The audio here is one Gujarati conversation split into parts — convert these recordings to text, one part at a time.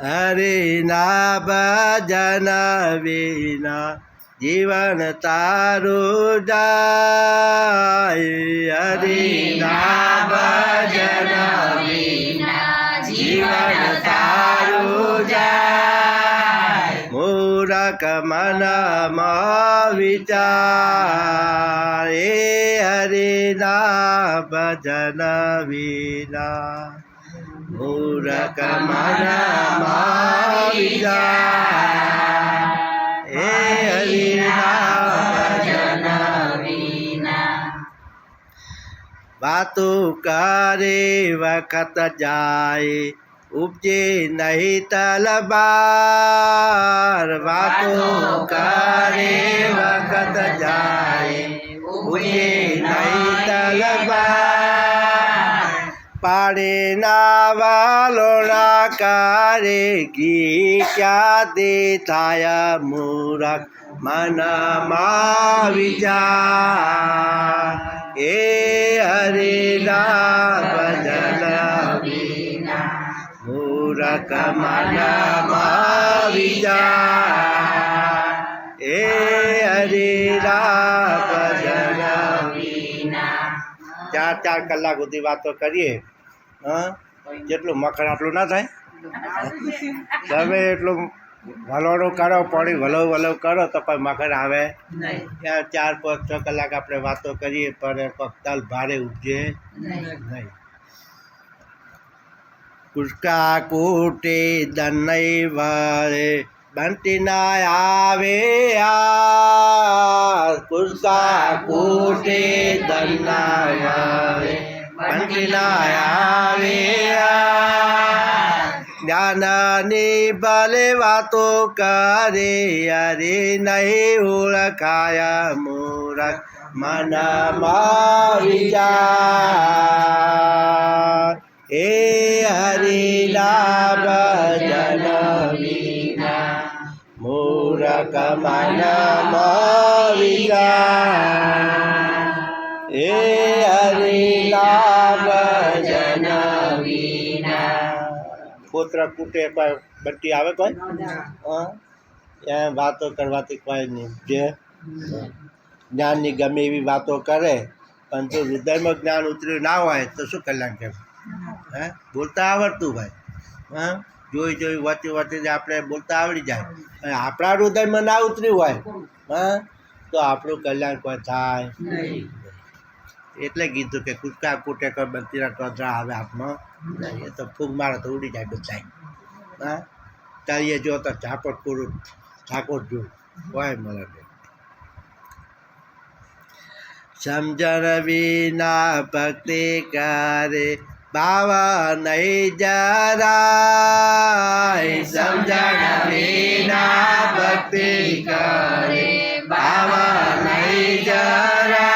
હરિના ભજન વિના જીવન તારું જાય. હરિના ભજન વિના જીવન તારું જાય. મૂરખ મનમાં વિચાર એ હરિના ભજન વિના. મૂરખ મનમાં વિચાર એ હરિના ભજન વાતો કરે વખત જાય ઉપજે નહીં તલબાર વાતો કરે વખત જાય ઉપજે નહીં તલબાર પાડે ના વાલોણા કરે ઘી ક્યાં દે થાય મૂરખ મનમાં વિચાર એ હરિના ભજન મૂરખ મનમાં વિચાર એ ચાર ચાર કલાક સુધી વાતો કરીએ હા? જેટલું મખણ આટલું ના થાય. તમે એટલું વલોડું કરો પાણી વલવ વલવ કરો તો કોઈ મખણ આવે. ત્યાં ચાર પાંચ છ કલાક આપણે વાતો કરીએ પણ પગતાલ ભારે ઉપજે નહીં. કુસકા કુટે દનૈ વાળે બંટી ના આવે કુસકા કુટે દન્ના આવે. બંટી ના આવે જ્ઞાનની ભલે વાતો કરે, અરે નહીં ઓળખાયા મૂરખ મનમાં વિચાર. એ હરિલા મૂરખ મનમાં વિચાર એ હરિલા ભજન પુત્ર કૂટે કોઈ બટ્ટી આવે કોઈ હા ત્યાં વાતો કરવાથી કોઈ નહીં જે જ્ઞાનની ગમે એવી વાતો કરે પણ જો હૃદયમાં જ્ઞાન ઉતર્યું ના હોય તો શું કલ્યાણ કરે હે બોલતા આવડતું ભાઈ હા જોઈ જોઈ વચ્ચે વચ્ચે આપણે બોલતા આવડી જાય. અને આપણા હૃદયમાં ના ઉતર્યું હોય હા તો આપણું કલ્યાણ કોઈ થાય એટલે કીધું કે કુટકા કુટે કોઈ બંતીના ટોચરા આવે હાથમાં. એ તો ફૂગ મારે તો ઉડી જાય બધા હા તારીએ જો તો ઝાપટ પૂરું ઠાકોર જો હોય મળે સમજણ વિના ભક્તિ કરે બાવા નહીં જરાય સમજણ વિના ભક્તિ કરે. બાવા નહીં જરાય.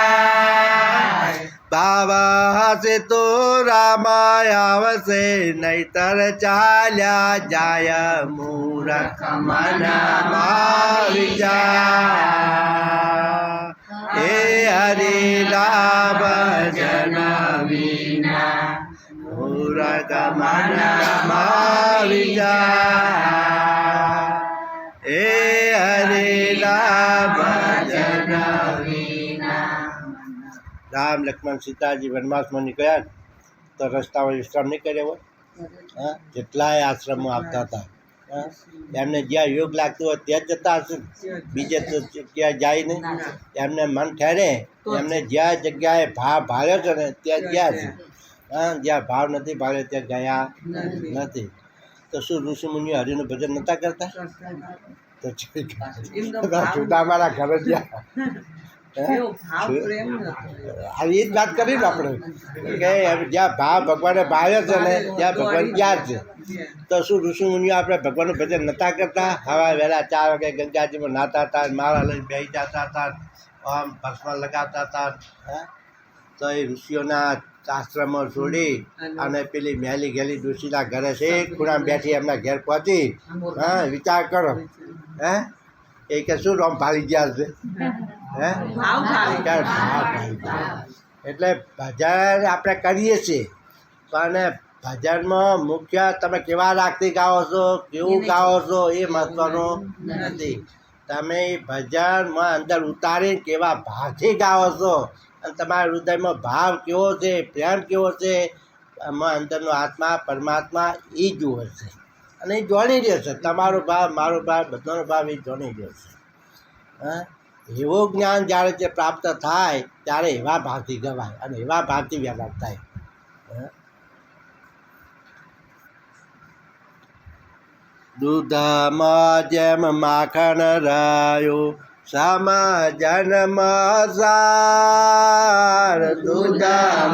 બાવા હશે તો રામાય આવશે, નહીતર ચાલ્યા જાય મૂરખ મનમાં વિચાર. એ હરિલા ભજન વિના મનમાં વિચાર એ હરિલા ભજન રામ લક્ષ્મણ સીતાજી વનવાસમાં નીકળ્યા તો રસ્તામાં વિશ્રામ નહીં કર્યો હોય? હા? જેટલાય આશ્રમો આપતા હતા. એમને જ્યાં યોગ લાગતું હોય ત્યાં જ જતા હશે બીજે તો ત્યાં જાય નહીં. એમને મન ઠેરે એમને જ્યાં જગ્યાએ ભા ભાળ્યો છે ને ત્યાં ગયા છે હા જ્યાં ભાવ નથી ભાવે ત્યાં ગયા નથી. તો શું ઋષિ મુનિઓ હરિનું ભજન નહોતા કરતા? તો સુદામાના ઘરે ગયા? આવી જ વાત કરી ને આપણે. કે જ્યાં ભાવ ભગવાને ભાવે છે ને ત્યાં ભગવાન ક્યાં છે. તો શું ઋષિ મુનિઓ આપણે ભગવાનનું ભજન નહોતા કરતા? હવા વહેલા ચાર વાગે ગંગાજીમાં નાતા હતા માળા લઈને બેસી જતા હતા આમ ભસ્મ લગાવતા હતા. હે? તો એ ઋષિઓના આશ્રમો છોડી અને પેલી મેલી ગેલી ડોશીના ઘરે છે ખૂણા બેઠી એમના ઘેર પહોંચી. હા વિચાર કરો. હે? એ કે શું રોમ ભાળી ગયા છે? હે. એટલે ભજન આપણે કરીએ છીએ. પણ ભજનમાં મુખ્ય તમે કેવા રાગથી ગાઓ છો કેવું ગાઓ છો એ મહત્વનું નથી. તમે એ ભજનમાં અંદર ઉતારીને કેવા ભાવથી ગાઓ છો અને તમારા હૃદયમાં ભાવ કેવો છે, પ્રેમ કેવો છે એમાં અંદરનો આત્મા, પરમાત્મા એ જુએ છે. અને એ જોણી રહ્યો છે. તમારો ભાવ, મારો ભાવ, બધાનો ભાવ એ જોણી રહ્યો છે. હા? એવું જ્ઞાન જ્યારે જે પ્રાપ્ત થાય, ત્યારે એવા ભાવથી ગવાય અને એવા ભાવથી વ્યવહાર થાય. દૂધમાં જેમ માખણ રહ્યું સમજન સાર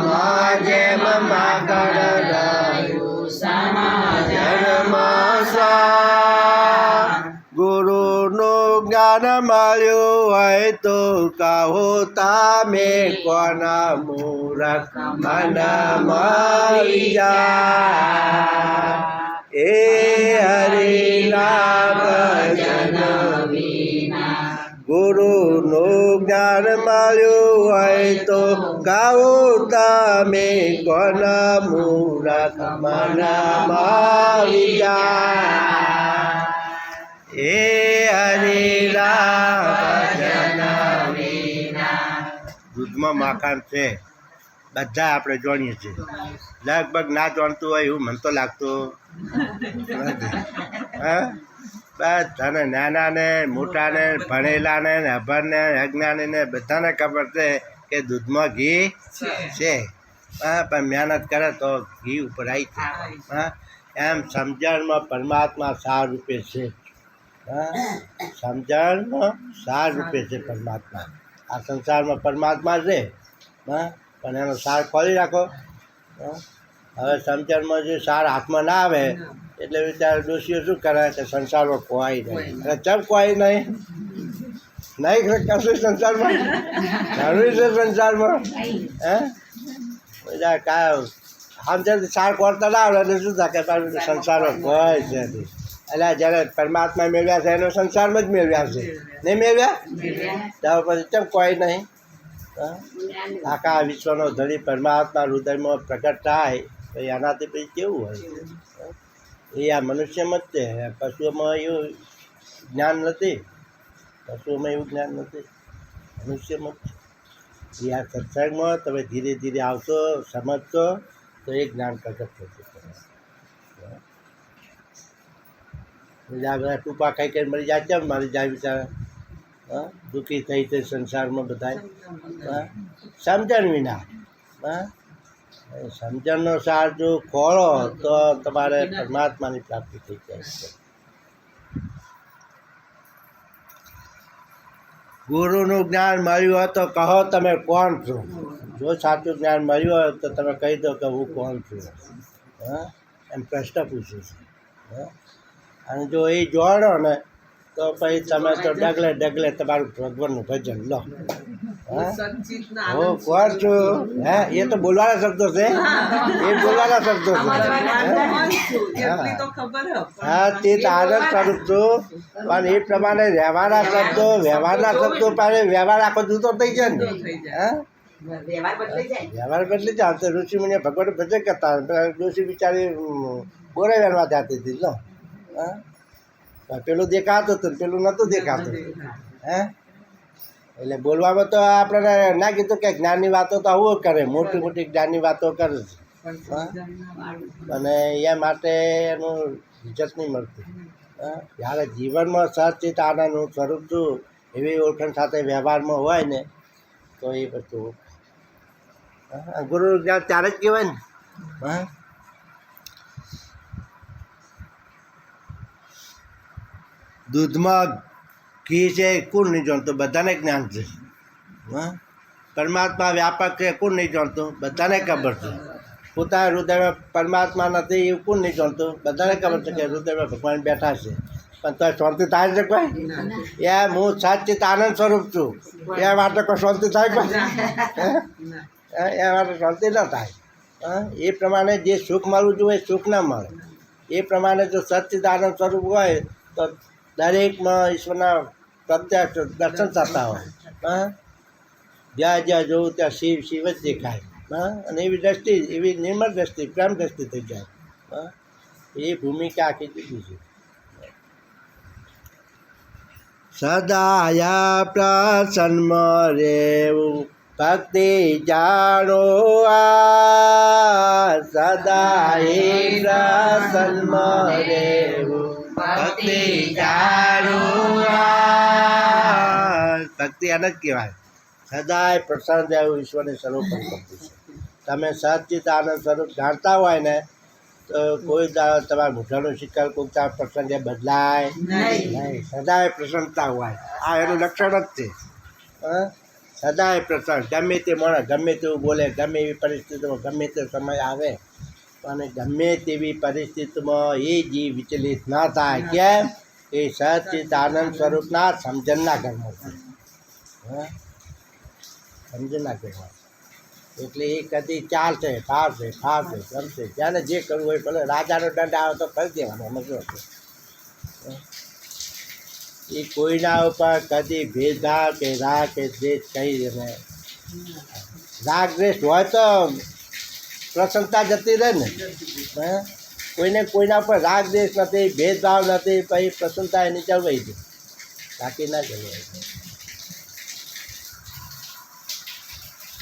મા જેમ માખણ રહ્યું સમજન સાર. ગુરુનું જ્ઞાન મળ્યું હોય તો કહો તમે કોના મૂરખ મન મળી જાય એ હરિનામ ભજન ગુરુનું જ્ઞાન મળ્યું હોય તો ગાઓ તમે કોન મૂરખ મના એ હરિનામ દૂધમાં માખણ છે. બધા આપણે જાણીએ છીએ. લગભગ ના જાણતું હોય એવું મને તો લાગતું. નથી હા? બધાને નાનાને મોટાને ભણેલાને ને અભણને અજ્ઞાનીને બધાને ખબર છે કે દૂધમાં ઘી છે. હા પણ મહેનત કરે તો ઘી ઉપર આવી છે હા એમ સમજણમાં પરમાત્મા સાર રૂપે છે. હા સમજણમાં સાર રૂપે છે પરમાત્મા. આ સંસારમાં પરમાત્મા છે. હા પણ એનો સાર ખોલી રાખો. હવે સમજણમાં જે સાર હાથમાં ના આવે એટલે વિચાર ડોશીઓ શું કરે કે સંસારમાં ખોવાઈ નહીં અને ચમ ખોવાય નહીં? નહીં કશું સંસારમાં? જરૂરી છે સંસારમાં? હે? બધા કા આમ જ્યારે સાર ખોરતા ના એટલે શું થાય કે સંસારમાં ખોવાય છે એટલે જ્યારે પરમાત્મા મેળવ્યા છે એનો સંસારમાં જ મેળવ્યા છે. નહીં મેળવ્યા? ત્યાર પછી ચમ કોઈ નહીં? આખા વિશ્વનો ધણી પરમાત્મા હૃદયમાં પ્રગટ થાય તો એનાથી પછી કેવું હોય? એ આ મનુષ્યમાં જ છે. પશુઓમાં એવું જ્ઞાન નથી. પશુઓમાં એવું જ્ઞાન નથી. મનુષ્યમાં જ. એ આ સત્સંગમાં તમે ધીરે ધીરે આવશો, સમજશો, તો એ જ્ઞાન પ્રગટ થશે. બધા ટૂંકા ખાઈ કરીને મરી જાય. કેમ મારી જાય બિચારા? હા? દુઃખી થઈ તે સંસારમાં બધા સમજણ વિના. હા? સમજણનો સાર જો ખોળો, તો તમારે પરમાત્માની પ્રાપ્તિ થઈ જાય છે. ગુરુનું જ્ઞાન મળ્યું હોય તો કહો તમે કોણ છો? જો સાચું જ્ઞાન મળ્યું હોય તો તમે કહી દો કે હું કોણ છું. હા? એમ પ્રશ્ન પૂછું છું. અને જો એ જોડો ને તો પછી તમે તો ડગલે ડગલે તમારું ભગવાનનું ભજન લો. હા? કોણ છું? હે? એ તો બોલવાના શબ્દો છે. એ બોલવાના શબ્દો છે. હા? તે તો આનંદ સ્વરૂપ છું. પણ એ પ્રમાણે વ્યવહારના શબ્દો વ્યવહારના શબ્દો પાસે વ્યવહાર આખો જુદો થઈ જાય ને. હા? વ્યવહાર બદલી જાય. તો ઋષિ મુનિ ભગવાન ભજન કરતા ઋષિ બિચારી બોરે વેરવા જતી હતી. લો. હા? પેલું દેખાતું હતું પેલું નહોતું દેખાતું. હે? એટલે બોલવામાં તો આપણે ના કીધું કે જ્ઞાનની વાતો તો આવું કરે મોટી મોટી જ્ઞાનની વાતો કરે? અને એ માટે એનું ઇજ્જત નહીં મળતી. હા? જ્યારે જીવનમાં સચિત આનંદનું સ્વરૂપ છું એવી ઓળખાણ સાથે વ્યવહારમાં હોય ને તો એ બધું હા, ગુરુ જ્ઞાન ત્યારે જ કહેવાય ને. હા? દૂધમાં ઘી છે એ કોણ નહીં જાણતું, બધાને જ્ઞાન છે. હા? પરમાત્મા વ્યાપક છે કોણ નહીં જાણતું, બધાને ખબર છે. પોતાના હૃદયમાં પરમાત્મા નથી, એવું કોણ નહીં જાણતું, બધાને ખબર છે કે હૃદયમાં ભગવાન બેઠા છે. પણ તો શાંતિ થાય છે કોઈ? એ હું સાચિત આનંદ સ્વરૂપ છું. એ માટે કોઈ શાંતિ થાય કોઈ? એ માટે શાંતિ ન થાય. એ પ્રમાણે જે સુખ મળવું જોઈએ, સુખ ના મળે. એ પ્રમાણે જો સચ્ચિદ આનંદ સ્વરૂપ હોય, તો દરેકમાં ઈશ્વરના પ્રત્યક્ષ દર્શન થતા હોય. હા? જ્યાં જ્યાં જોવું ત્યાં શિવ શિવ જ દેખાય. હા? અને એવી દ્રષ્ટિ, એવી નિર્મળ દ્રષ્ટિ, પ્રેમ દ્રષ્ટિ થઈ જાય. હા? એ ભૂમિકા આખી જુદી છે. સદાયા પ્રસન્નમાં રેવું ભક્તિ જાણો આ. સદાય પ્રસન્નમાં રેવું ભક્તિ ભક્તિ આને જ કહેવાય. સદાય પ્રસન્ન રહેવું ઈશ્વરની સ્વરૂપ ભક્તિ છે. તમે સચિત આનંદ સ્વરૂપ જાણતા હોય ને તો કોઈ દાડો તમારા મોઢાનું શિખર કોઈ દાડો પ્રસંગે બદલાય નહીં. નહીં. સદાય પ્રસન્નતા હોય. આ એનું લક્ષણ જ છે. સદાય પ્રસન્ન. ગમે તે માણસ ગમે તેવું બોલે ગમે એવી પરિસ્થિતિમાં ગમે તે સમય આવે અને ગમે તેવી પરિસ્થિતિમાં એ જીવ વિચલિત ના થાય, કેમ? એ સચિત આનંદ સ્વરૂપના સમજણના ઘરમાં છે? સમજણના ઘરમાં એટલે એ કદી ચાલશે, ફાવશે ફાવશે, ગમશે. જ્યારે જે કરવું હોય, ભલે રાજાનો દંડ આવે તો કરી દેવાનો એમાં શું એ કોઈના ઉપર કદી ભેદભાવ કે રાગ કે દ્વેષ કહી દે રાગ દ્વેષ હોય તો પ્રસન્નતા જતી રહે ને, હે? કોઈને કોઈના ઉપર રાગ દ્વેષ નથી, ભેદભાવ નથી પછી પ્રસન્નતા એની જળવાઈ ગઈ બાકી ના જળવાઈ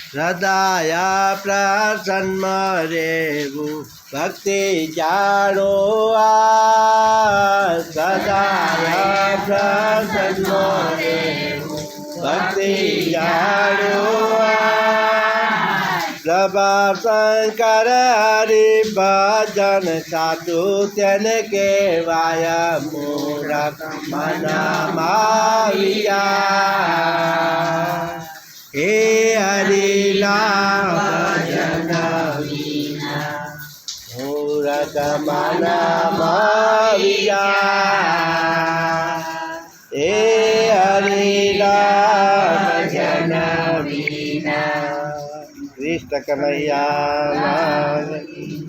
હૃદયા પ્રસન્ન રેવું ભક્તિ જાણો આ સદાય પ્રસન્ન રેવું ભક્તિ જાણો આ પ્રભા શંકર હરિ ભજન સાધુ તેને કેવાય મૂરખ મનમાવિયા હે હરિલા ભજન મૂરખ વિના કૃષ્ણ કનૈયા લાલ કી જય.